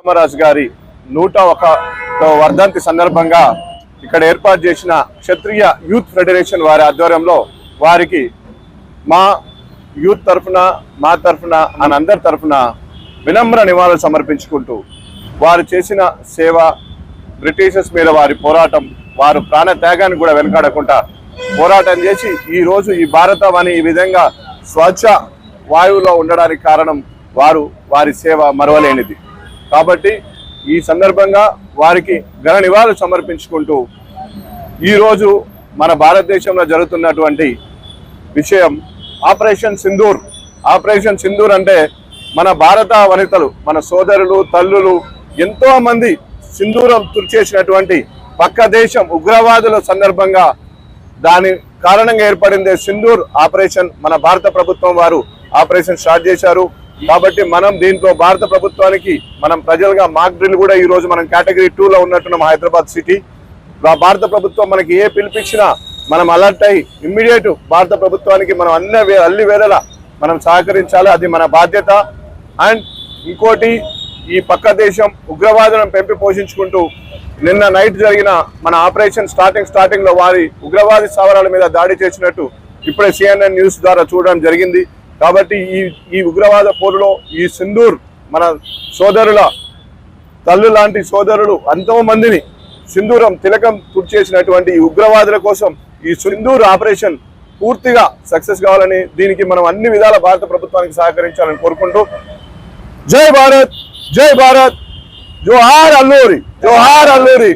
రామరాజు గారి నూట ఒక వర్ధంతి సందర్భంగా ఇక్కడ ఏర్పాటు చేసిన క్షత్రియ యూత్ ఫెడరేషన్ వారి ఆధ్వర్యంలో వారికి మా యూత్ తరఫున మా తరఫున అని అందరి తరఫున వినమ్ర నివాళులు సమర్పించుకుంటూ వారు చేసిన సేవ బ్రిటిషర్స్ మీద వారి పోరాటం వారు ప్రాణ త్యాగాన్ని కూడా వెనకాడకుండా పోరాటం చేసి ఈ రోజు ఈ ఈ విధంగా స్వచ్ఛ వాయువులో ఉండడానికి కారణం వారు వారి సేవ మరవలేనిది. కాబట్టి ఈ సందర్భంగా వారికి ఘన నివాళులు సమర్పించుకుంటూ ఈరోజు మన భారతదేశంలో జరుగుతున్నటువంటి విషయం ఆపరేషన్ సింధూర్. ఆపరేషన్ సింధూర్ అంటే మన భారత వనితలు మన సోదరులు తల్లులు ఎంతో మంది సింధూరం తుడిచేసినటువంటి పక్క దేశం ఉగ్రవాదుల సందర్భంగా దాని కారణంగా ఏర్పడిందే సింధూర్ ఆపరేషన్. మన భారత ప్రభుత్వం వారు ఆపరేషన్ స్టార్ట్ చేశారు. కాబట్టి మనం దీంట్లో భారత ప్రభుత్వానికి మనం ప్రజలుగా మాక్ డ్రిల్ కూడా ఈ రోజు మనం కేటగిరీ టూలో ఉన్నట్టున్నాం హైదరాబాద్ సిటీ. భారత ప్రభుత్వం మనకి ఏ పిలిపించినా మనం అలర్ట్ అయ్యి ఇమ్మీడియట్ భారత ప్రభుత్వానికి మనం అన్ని వే- అన్ని మనం సహకరించాలి. అది మన బాధ్యత. అండ్ ఇంకోటి ఈ పక్క దేశం ఉగ్రవాదులను పెంపి పోషించుకుంటూ నిన్న నైట్ జరిగిన మన ఆపరేషన్ స్టార్టింగ్ స్టార్టింగ్లో వారి ఉగ్రవాది స్థావరాల మీద దాడి చేసినట్టు ఇప్పుడే సిఎన్ఎన్ న్యూస్ ద్వారా చూడడం జరిగింది. కాబట్టి ఈ ఈ ఉగ్రవాద పోరులో ఈ సింధూర్ మన సోదరుల తల్లు లాంటి సోదరులు ఎంతో మందిని సింధూరం తిలకం తుడిచేసినటువంటి ఈ ఉగ్రవాదుల కోసం ఈ సింధూర్ ఆపరేషన్ పూర్తిగా సక్సెస్ కావాలని దీనికి మనం అన్ని విధాల భారత ప్రభుత్వానికి సహకరించాలని కోరుకుంటూ జై భారత్ జై భారత్ జోహార్ అల్లూరి జోహార్ అల్లూరి.